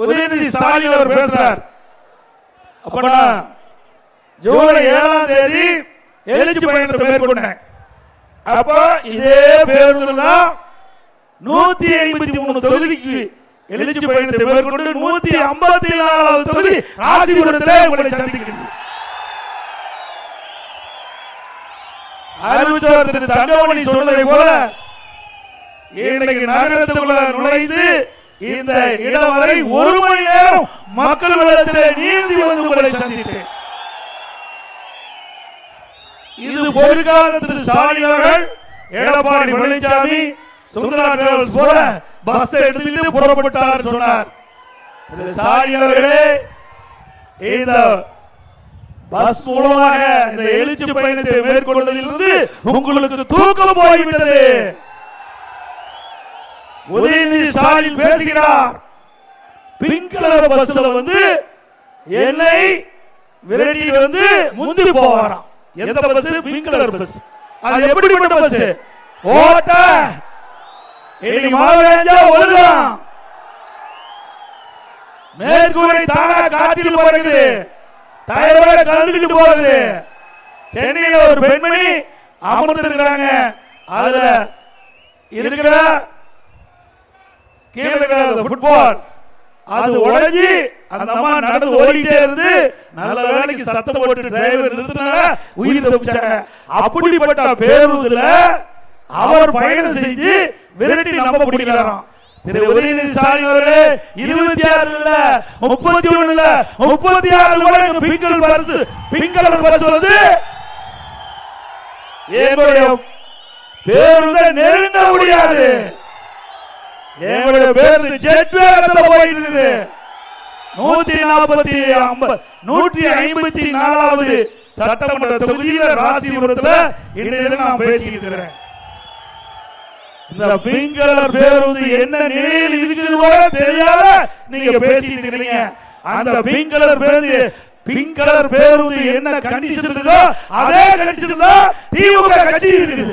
உதயநிதி ஸ்டாலின் அவர் பேசுறார். அப்பனா ஜூலை ஏழாம் தேதி எழுச்சி பயணத்தை மேற்கொண்டேன். அப்போ இதே பேருந்துல நூத்தி ஐம்பத்தி மூணு தொகுதிக்கு எழுச்சி பயணத்தை மேற்கொண்டு நூத்தி ஐம்பத்தி நாலாவது தொகுதி ராசிபுரத்திலே உங்களை சந்திக்கின்றேன் அறிவிச்சவர் திரு தங்கமணி சொன்னதை போல இன்றைக்கு நகரத்துக்குள்ள நுழைந்து இந்த இடம் வரை ஒரு மணி நேரம் மக்கள் வெள்ளத்திலே நீந்தி வந்து உங்களை சந்தித்தேன். இது பொறுக்காத திரு ஸ்டாலின் அவர்கள் எடப்பாடி பழனிசாமி சுந்தரா டிராவல்ஸ் போல பஸ் எடுத்துக்கிட்டு புறப்பட்டார் சொன்னார். திரு ஸ்டாலின் அவர்களே இந்த பஸ் மூலமாக இந்த எழுச்சி பயணத்தை மேற்கொள்வதிலிருந்து உங்களுக்கு தூக்கம் போய்விட்டது. உதயநிதி ஸ்டாலின் பேசுகிறார். பிங்க் கலர் பஸ்ல வந்து என்னை விரட்டி வந்து முந்தி போவாராம் எந்த பஸ்? Pink colour bus. அது எப்படிப்பட்ட பஸ்? ஓட்ட. இன்னைக்கு மழை பெஞ்சா ஒழுகாம் மேற்கூரை தானா காற்றில் போறது டயரோட கலந்துக்கிட்டு போறது சென்னையில ஒரு பெண்மணி அமர்ந்திருக்கிறாங்க. அதுல இருக்கிற கீழே ஃபுட்பால் அது உடைஞ்சி அந்த அம்மா நடந்து ஓடிட்டே இருந்து நல்ல வேலைக்கு சத்தம் போட்டு டிரைவர் நிறுத்தினால உயிர் தப்பிச்சாங்க. அப்படிப்பட்ட பேருந்துல அவர் பயணம் செஞ்சு விரட்டி நம்ப பிடிக்கிறாராம் திரு உதயநிதி ஸ்டாலின் அவர்களே இருபத்தி ஆறு இல்ல முப்பத்தி ஒண்ணு இல்ல முப்பத்தி ஆறு கூட பிங்கல் பஸ் பிங்கல் பஸ் வந்து எங்களுடைய பேருந்தை நெருங்க முடியாது. எங்களுடைய பேருந்து ஜெட் வேகத்துல போயிட்டு நூத்தி நாற்பத்தி நூற்றி ஐம்பத்தி நாலாவது சட்டமன்ற தொகுதியில ராசிபுரத்துல இன்றைய தினம் நான் பேசிக்கிட்டு இருக்கிறேன். இந்த பிங்கலர் பேருந்து என்ன நிலையில் இருக்குது கூட தெரியாத நீங்க பேசிட்டு இருக்கீங்க அந்த பிங்கலர் பேருந்து பிங்க் கலர் பேருந்து என்ன கண்டிஷன் இருக்குதோ அதே கண்டிஷன் தான் திமுக கட்சி இருக்குது.